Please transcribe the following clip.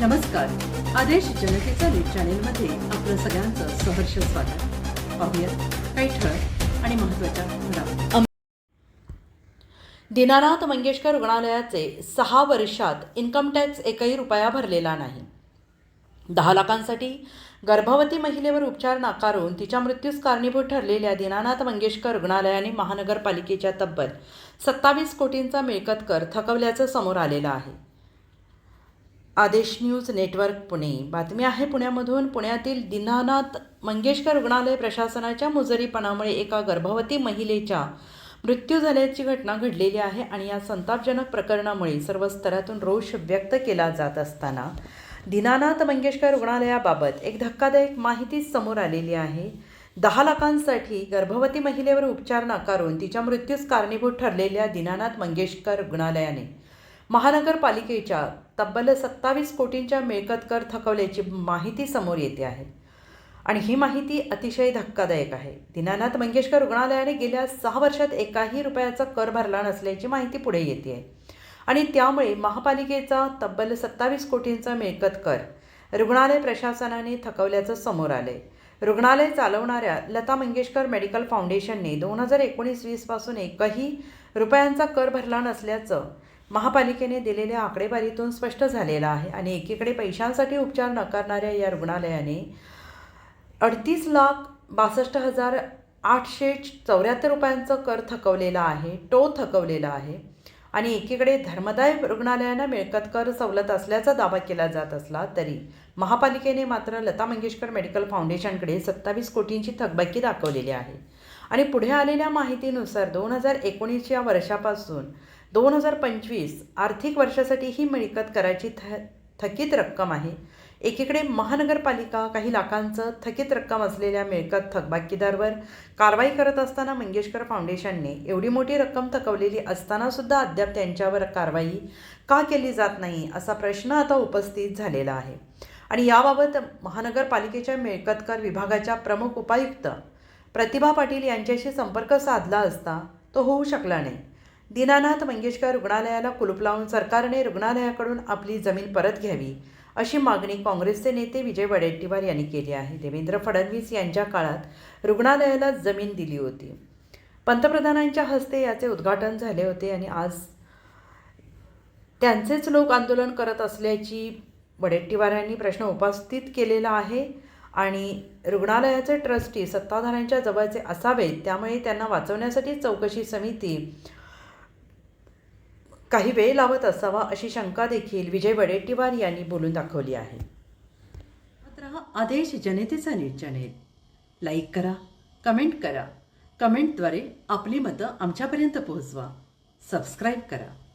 नमस्कार. आदेश जनतेचा न्यूज चॅनेलमध्ये आपलं सगळ्यांचं सहर्ष स्वागत. पाहूयात काही ठळक आणि महत्त्वाच्या घडामोडी. मंगेशकर रुग्णालयाचे सहा वर्षात इन्कम टॅक्स एकही रुपया भरलेला नाही. दहा लाखांसाठी गर्भवती महिलेवर उपचार नाकारून तिच्या मृत्यूस कारणीभूत ठरलेल्या दीनानाथ मंगेशकर रुग्णालयाने महानगरपालिकेच्या तब्बल सत्तावीस कोटींचा मिळकत कर थकवल्याचं समोर आलेलं आहे. आदेश न्यूज नेटवर्क पुणे. बातमी आहे पुण्यामधून. पुण्यातील दिनानाथ मंगेशकर रुग्णालय प्रशासनाच्या मुजरीपणामुळे एका गर्भवती महिलेच्या मृत्यू झाल्याची घटना घडलेली आहे आणि या संतापजनक प्रकरणामुळे सर्व स्तरातून रोष व्यक्त केला जात असताना दिनानाथ मंगेशकर रुग्णालयाबाबत एक धक्कादायक माहिती समोर आलेली आहे. दहा लाखांसाठी गर्भवती महिलेवर उपचार नाकारून तिच्या मृत्यूस कारणीभूत ठरलेल्या दीनानाथ मंगेशकर रुग्णालयाने महानगरपालिकेच्या तब्बल सत्तावीस कोटींच्या मिळकत कर थकवल्याची माहिती समोर येते आहे. आणि ही माहिती अतिशय धक्कादायक आहे. दीनानाथ मंगेशकर रुग्णालयाने गेल्या सहा वर्षात एकाही रुपयाचा कर भरला नसल्याची माहिती पुढे येते आहे. आणि त्यामुळे महापालिकेचा तब्बल सत्तावीस कोटींचा मिळकत कर रुग्णालय प्रशासनाने थकवल्याचं समोर आलंय. रुग्णालय चालवणाऱ्या लता मंगेशकर मेडिकल फाउंडेशनने दोन हजार एकोणीस वीसपासून एकही रुपयांचा कर भरला नसल्याचं महापालिकेने दिलेल्या आकडेवारीतून स्पष्ट झालेलं आहे आणि एकीकडे पैशांसाठी उपचार नकारणाऱ्या या रुग्णालयाने अडतीस लाख बासष्ट हजार आठशे चौऱ्याहत्तर रुपयांचं कर थकवलेला आहे टो थकवलेला आहे आणि एकीकडे धर्मदाय रुग्णालयांना मिळकत कर सवलत असल्याचा दावा केला जात असला तरी महापालिकेने मात्र लता मंगेशकर मेडिकल फाउंडेशनकडे सत्तावीस कोटींची थकबाकी दाखवलेली आहे. आणि पुढे आलेल्या माहितीनुसार दोन हजार एकोणीस या वर्षापासून दोन हजार पंचवीस आर्थिक वर्षासाठी ही मिळकत करायची थ थकीत रक्कम आहे. एकीकडे महानगरपालिका काही लाखांचं थकीत रक्कम असलेल्या मिळकत थकबाकीदारवर कारवाई करत असताना मंगेशकर फाउंडेशनने एवढी मोठी रक्कम थकवलेली असतानासुद्धा अद्याप त्यांच्यावर कारवाई का केली जात नाही असा प्रश्न आता उपस्थित झालेला आहे. आणि याबाबत महानगरपालिकेच्या मिळकतकर विभागाच्या प्रमुख उपायुक्त प्रतिभा पाटील यांच्याशी संपर्क साधला असता तो होऊ शकला नाही. दीनानाथ मंगेशकर रुग्णालयाला कुलूप लावून सरकारने रुग्णालयाकडून आपली जमीन परत घ्यावी अशी मागणी काँग्रेसचे नेते विजय वडेट्टीवार यांनी केली आहे. देवेंद्र फडणवीस यांच्या काळात रुग्णालयाला जमीन दिली होती. पंतप्रधानांच्या हस्ते याचे उद्घाटन झाले होते आणि आज त्यांचेच लोक आंदोलन करत असल्याची वडेट्टीवार यांनी प्रश्न उपस्थित केलेला आहे आणि रुग्णालयाचे ट्रस्टी सत्ताधाऱ्यांच्या जवळचे असावेत त्यामुळे त्यांना वाचवण्यासाठी चौकशी समिती काही वेळ लावत असावा अशी शंका देखील विजय वडेट्टीवार यांनी बोलून दाखवली आहे. मात्र हा आदेश जनतेचा न्यूज आहे. लाईक करा कमेंट करा. कमेंटद्वारे आपली मतं आमच्यापर्यंत पोहोचवा. सबस्क्राईब करा.